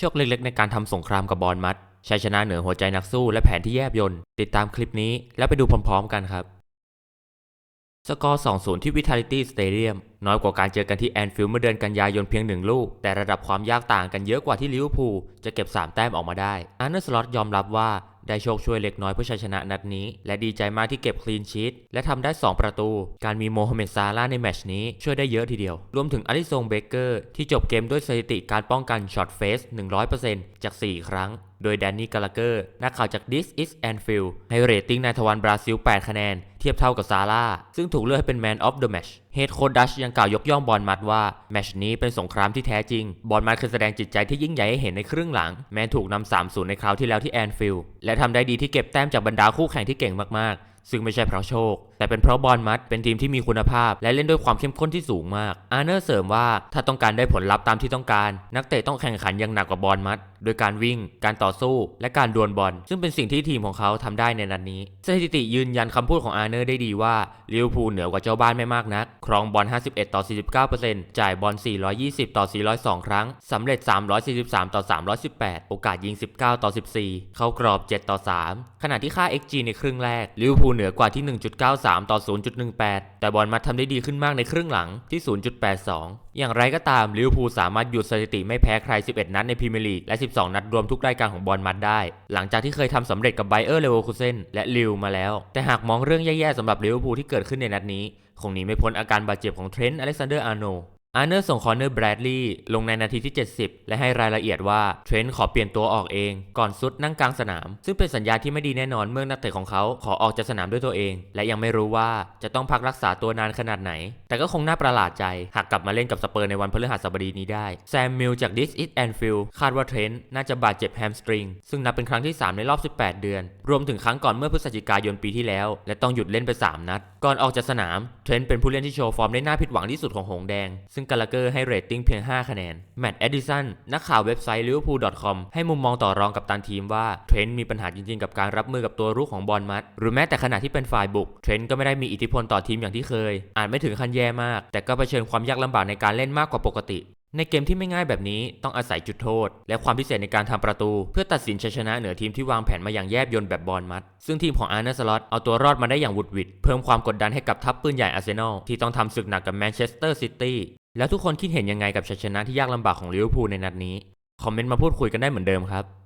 โชคเล็กๆ ในการทำสงครามกับบอลมัดชัยชนะเหนือหัวใจนักสู้และแผนที่แยบยนต์ติดตามคลิปนี้แล้วไปดูพร้อมๆกันครับ สกอร์ 2-0 ที่ Vitality Stadium น้อยกว่าการเจอกันที่แอนฟิลด์เมื่อเดือนกันยายนเพียงหนึ่งลูก แต่ระดับความยากต่างกันเยอะกว่าที่ลิเวอร์พูลจะเก็บ 3 แต้มออกมาได้อาร์เนอร์สล็อตยอมรับว่า ได้โชคช่วยเล็กน้อยเพื่อชัยชนะนัดนี้ และดีใจมากที่เก็บคลีนชีตและทำได้ 2 ประตู การมีโมฮัมเหม็ดซาร่าในแมชนี้ช่วยได้เยอะทีเดียว รวมถึงอลิซงเบเกอร์ที่จบเกมด้วยสถิติการป้องกันช็อตเฟส 100%จาก 4 ครั้ง โดยแดนนี่กาลาเกอร์นักข่าวจาก This is Anfield ให้เรตติ้งนายทวารบราซิล 8 คะแนน เทียบเท่ากับซาร่าซึ่งถูกเลือกให้เป็น Man of the Match เฮดโค้ดดัชยังกล่าวยกย่องบอลมัดว่า แมชนี้เป็นสงครามที่แท้จริง บอลมัดคือแสดงจิตใจที่ยิ่งใหญ่ให้เห็นในครึ่งหลัง แม้ถูกนำ3-0 ในคราวที่แล้วที่แอนฟิลด์และทำได้ดีที่เก็บแต้มจากบรรดาคู่แข่งที่เก่งมากๆ ซึ่งไม่ใช่เพราะโชค แต่เป็นเพราะบอลมัดเป็นทีมที่มีคุณภาพ และเล่นด้วยความเข้มข้นที่สูงมาก อาร์เนอร์เสริมว่าถ้าต้องการได้ผลลัพธ์ตามที่ต้องการ นักเตะต้องแข่งขันอย่างหนักกว่าบอลมัดโดยการวิ่ง การต่อสู้ และการดวลบอล ซึ่งเป็นสิ่งที่ทีมของเขาทำได้ในนัดนี้ สถิติยืนยันคำพูดของอาร์เนอร์ได้ดีว่าลิเวอร์พูลเหนือกว่าเจ้าบ้านไม่มากนัก ครองบอล 51 ต่อ 49%จ่ายบอล 420 ต่อ 402 ครั้งสำเร็จ 343 ต่อ 318 โอกาสยิง 19 ต่อ 14 เข้ากรอบ 7 ต่อ 3 ขณะที่ค่า XG ในครึ่งแรกลิเวอร์พูลเหนือกว่าที่ 1.93ต่อ 0.18 แต่บอลมัดทำได้ดีขึ้นมากในครึ่งหลังที่ 0.82 อย่างไรก็ตามลิเวอร์พูลสามารถหยุดสถิติไม่แพ้ใคร 11 นัดในพรีเมียร์ลีกและ 12 นัดรวมทุกรายการของบอลมัดได้ หลังจากที่เคยทำสำเร็จกับไบเออร์เลเวอร์คูเซนและลิวมาแล้ว แต่หากมองเรื่องแย่ๆสำหรับลิเวอร์พูลที่เกิดขึ้นในนัดนี้คงหนีไม่พ้นอาการบาดเจ็บของเทรนต์อเล็กซานเดอร์อาร์โน อาร์เนอร์ส่งคอร์เนอร์แบรดลีย์ลงในนาทีที่ 70 และให้รายละเอียดว่าเทรนต์ขอเปลี่ยนตัวออกเอง ก่อนซุดนั่งกลางสนาม ซึ่งเป็นสัญญาณที่ไม่ดีแน่นอนเมื่อนักเตะของเขาขอออกจากสนามด้วยตัวเอง และยังไม่รู้ว่าจะต้องพักรักษาตัวนานขนาดไหน แต่ก็คงน่าประหลาดใจ หากกลับมาเล่นกับสเปอร์ในวันพฤหัสบดีนี้ได้แซมมิลจาก This is Anfield คาดว่าเทรนต์น่าจะบาดเจ็บแฮมสตริงซึ่งนับเป็นครั้งที่ 3 ในรอบ 18 เดือน รวมถึงครั้งก่อนเมื่อพฤศจิกายนปีที่แล้ว และต้องหยุดเล่นไป 3 นัด ก่อนออกจากสนามเทรนต์เป็นผู้เล่นที่โชว์ฟอร์มได้น่าผิดหวังที่สุดของหงแดง ซึ่งกาลาเกอร์ให้เรตติ้งเพียง 5 คะแนน แมตต์แอดดิสันนักข่าวเว็บไซต์ liverpool.com ให้มุมมองต่อรองกับตันทีมว่าเทรนต์มีปัญหาจริงๆ กับการรับมือกับตัวรุกของบอลมัด หรือแม้แต่ขณะที่เป็นฝ่ายบุกเทรนต์ก็ไม่ได้มีอิทธิพลต่อทีมอย่างที่เคย อาจไม่ถึงขั้นแย่มาก แต่ก็เผชิญความยากลำบากในการเล่นมากกว่าปกติในเกมที่ไม่ง่ายแบบนี้ต้องอาศัยจุดโทษ และความพิเศษในการทำประตู เพื่อตัดสินชัยชนะเหนือทีมที่วางแผนมาอย่างแยบยลแบบบอลมัด ซึ่งทีมของอาร์เนสล็อตเอาตัวรอดมาได้อย่างวุดวิด เพิ่มความกดดันให้กับทัพปืนใหญ่อาร์เซนอลที่ต้องทำศึกหนักกับแมนเชสเตอร์ซิตี้ แล้วทุกคนคิดเห็นยังไงกับชัยชนะที่ยากลำบากของลิเวอร์พูลในนัดนี้ คอมเมนต์มาพูดคุยกันได้เหมือนเดิมครับ